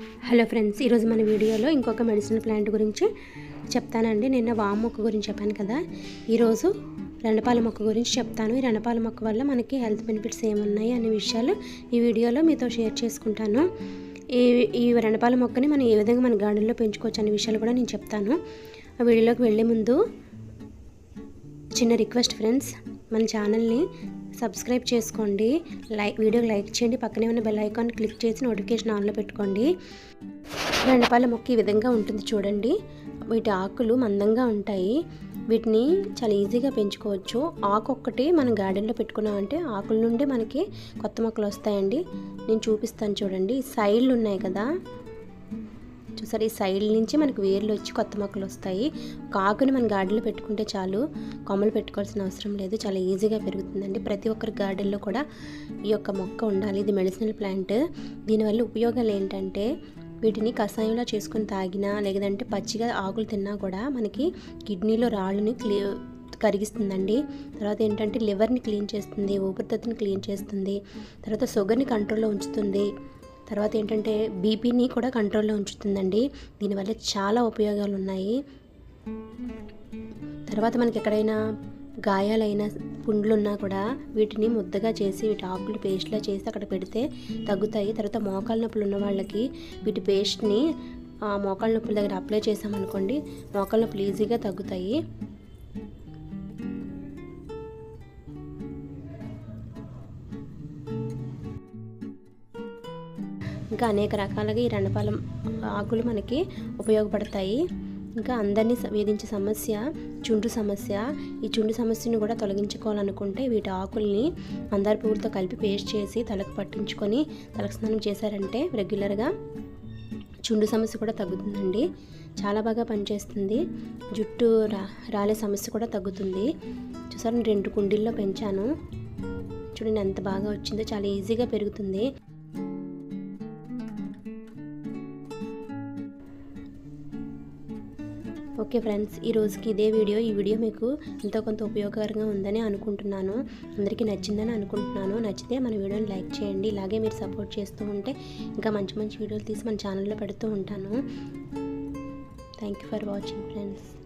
Hello friends ఈరోజు మన వీడియోలో ఇంకొక మెడిసిన్ ప్లాంట్ గురించి చెప్తానండి. నిన్న వామ్ మొక్క గురించి చెప్పాను కదా. ఈరోజు రణపాల మొక్క గురించి చెప్తాను. ఈ రణపాల మొక్క వల్ల మనకి హెల్త్ బెనిఫిట్స్ ఏమున్నాయి అనే విషయాలు ఈ వీడియోలో మీతో షేర్ చేసుకుంటాను. ఈ ఈ రణపాల మొక్కని మనం ఏ విధంగా మన గార్డెన్లో పెంచుకోవచ్చు అనే విషయాలు కూడా నేను చెప్తాను. ఆ వీడియోలోకి వెళ్ళే ముందు చిన్న రిక్వెస్ట్ ఫ్రెండ్స్ మన ఛానల్ని సబ్స్క్రైబ్ చేసుకోండి. లైక్ వీడియోకి లైక్ చేయండి. పక్కనే ఉన్న బెల్ ఐకాన్ క్లిక్ చేసి నోటిఫికేషన్ ఆన్లో పెట్టుకోండి. వెండపాల మొక్క ఈ విధంగా ఉంటుంది చూడండి. వీటి ఆకులు మందంగా ఉంటాయి. వీటిని చాలా ఈజీగా పెంచుకోవచ్చు. ఆకు ఒక్కటి మనం గార్డెన్లో పెట్టుకున్నామంటే ఆకుల నుండి మనకి కొత్త మొక్కలు వస్తాయండి. నేను చూపిస్తాను చూడండి. సైడ్లు ఉన్నాయి కదా. చూసారు ఈ సైడ్ నుంచి మనకు వేర్లు వచ్చి కొత్త మొక్కలు వస్తాయి. కాకుని మన గార్డెన్లో పెట్టుకుంటే చాలు కొమ్మలు పెట్టుకోవాల్సిన అవసరం లేదు చాలా ఈజీగా పెరుగుతుందండి. ప్రతి ఒక్కరి గార్డెన్లో కూడా ఈ యొక్క మొక్క ఉండాలి. ఇది మెడిసినల్ ప్లాంట్. దీనివల్ల ఉపయోగాలు ఏంటంటే వీటిని కషాయంలో చేసుకొని తాగినా లేదంటే పచ్చిగా ఆకులు తిన్నా కూడా మనకి కిడ్నీలో రాళ్ళని క్లీ కరిగిస్తుందండి. తర్వాత ఏంటంటే లివర్ని క్లీన్ చేస్తుంది ఊపిరితిత్తుని క్లీన్ చేస్తుంది తర్వాత షుగర్ని కంట్రోల్లో ఉంచుతుంది. తర్వాత ఏంటంటే బీపీని కూడా కంట్రోల్లో ఉంచుతుందండి. దీనివల్ల చాలా ఉపయోగాలు ఉన్నాయి తర్వాత మనకి ఎక్కడైనా గాయాలైన పుండ్లున్నా కూడా వీటిని ముద్దగా చేసి వీటి ఆకులు పేస్ట్లా చేసి అక్కడ పెడితే తగ్గుతాయి. తర్వాత మోకాల నొప్పులు ఉన్న వాళ్ళకి వీటి పేస్ట్ని మోకాళ్ళ నొప్పుల దగ్గర అప్లై చేసామనుకోండి మోకాళ్ళ నొప్పులు ఈజీగా తగ్గుతాయి. ఇంకా అనేక రకాలుగా ఈ రణపాలం ఆకులు మనకి ఉపయోగపడతాయి. ఇంకా అందరినీ వేధించే సమస్య చుండ్రు సమస్య. ఈ చుండ్రు సమస్యను కూడా తొలగించుకోవాలనుకుంటే వీటి ఆకుల్ని మందార పువ్వులతో కలిపి పేస్ట్ చేసి తలకు పట్టించుకొని తలకు స్నానం చేశారంటే రెగ్యులర్గా చుండు సమస్య కూడా తగ్గుతుందండి. చాలా బాగా పనిచేస్తుంది. జుట్టు రా రాలే సమస్య కూడా తగ్గుతుంది. చూసారు రెండు కుండీల్లో పెంచాను. చూడండి ఎంత బాగా వచ్చిందో చాలా ఈజీగా పెరుగుతుంది. ఓకే ఫ్రెండ్స్ ఈ రోజుకి ఇదే వీడియో. ఈ వీడియో మీకు ఎంతో కొంత ఉపయోగకరంగా ఉందని అనుకుంటున్నాను. అందరికీ నచ్చిందని అనుకుంటున్నాను. నచ్చితే మన వీడియోని లైక్ చేయండి. ఇలాగే మీరు సపోర్ట్ చేస్తూ ఉంటే ఇంకా మంచి మంచి వీడియోలు తీసి మన ఛానల్లో పెడుతూ ఉంటాను. Thank you for watching friends.